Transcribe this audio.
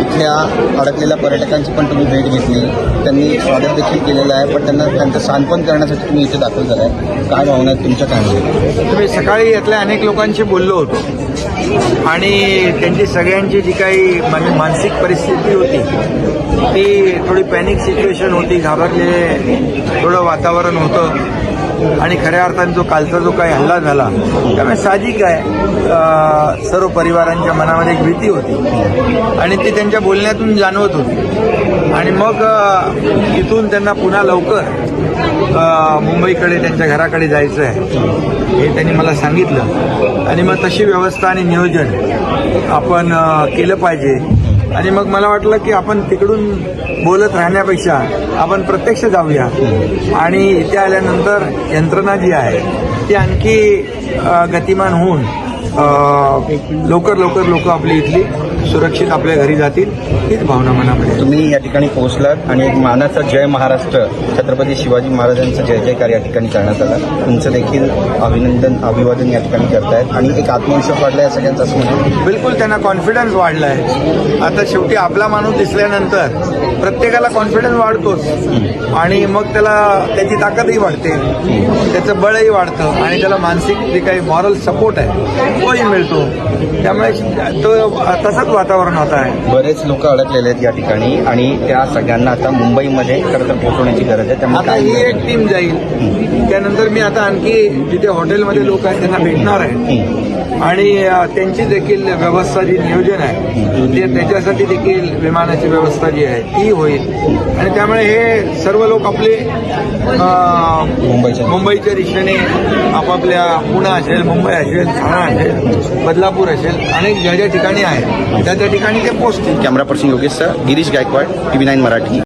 इथल्या अडकलेल्या पर्यटकांची पण तुम्ही भेट घेतली. त्यांनी स्वागत देखील केलेलं आहे पण त्यांना त्यांचं सांत्वन करण्यासाठी तुम्ही इथे दाखल झालाय. काय भावना आहेत तुमच्या काय तुम्ही सकाळी यातल्या अनेक लोकांशी बोललो होतो. आणि त्यांची सगळ्यांची जी काही म्हणजे मानसिक परिस्थिती होती ती थोडी पॅनिक सिच्युएशन होती घाबरलेले थोडं वातावरण होतं. आणि खऱ्या अर्थाने जो कालचा जो काही हल्ला झाला त्यामुळे साहजिक आहे. सर्व परिवारांच्या मनामध्ये एक भीती होती. आणि ती त्यांच्या बोलण्यातून जाणवत होती. आणि मग इथून त्यांना पुन्हा लवकर मुंबईकडे त्यांच्या घराकडे जायचं आहे हे त्यांनी मला सांगितलं. आणि मग तशी व्यवस्था आणि नियोजन आपण केलं पाहिजे. आणि मग मला वाटलं की आपण तिकडून बोलत राहण्यापेक्षा आपण प्रत्यक्ष जाऊया. आणि इथे आल्यानंतर यंत्रणा जी आहे ती आणखी गतिमान होऊन लवकर लवकर लोक आपली इथली सुरक्षित आपल्या घरी जातील हीच भावना मनामध्ये आहे. तुम्ही या ठिकाणी पोहोचलात आणि एक मानाचा जय महाराष्ट्र छत्रपती शिवाजी महाराजांचा जय जयकार या ठिकाणी करण्यात आला. तुमचं देखील अभिनंदन अभिवादन या ठिकाणी करतायत आणि एक आत्मविश्वास वाढला या सगळ्यांचा असं बिलकुल त्यांना कॉन्फिडन्स वाढला आहे आता शेवटी आपला माणूस दिसल्यानंतर प्रत्येकाला कॉन्फिडन्स वाढतोच. आणि मग त्याला त्याची ताकदही वाढते. त्याचं बळही वाढतं आणि त्याला मानसिक जे काही मॉरल सपोर्ट आहे तोही मिळतो. त्यामुळे तो तसंच वातावरण होत आहे. बरेच लोक अडकलेले आहेत या ठिकाणी आणि त्या सगळ्यांना आता मुंबईमध्ये खरं तर पोहोचवण्याची गरज आहे. त्यामुळे आता ही एक टीम जाईल. त्यानंतर मी आता आणखी जिथे हॉटेलमध्ये लोक आहेत त्यांना भेटणार आहे. आणि त्यांची देखील व्यवस्था जी नियोजन आहे ते त्याच्यासाठी देखील विमानाची व्यवस्था जी आहे ती होईल. आणि त्यामुळे हे सर्व लोक आपले मुंबईच्या दिशेने आपापल्या पुणे असेल मुंबई असेल ठाणा असेल बदलापूर असेल. अनेक ज्या ज्या ठिकाणी आहेत त्या त्या ठिकाणी ते पोहोचतील camera person Yogesh sir Girish Gaikwad TV nine Marathi.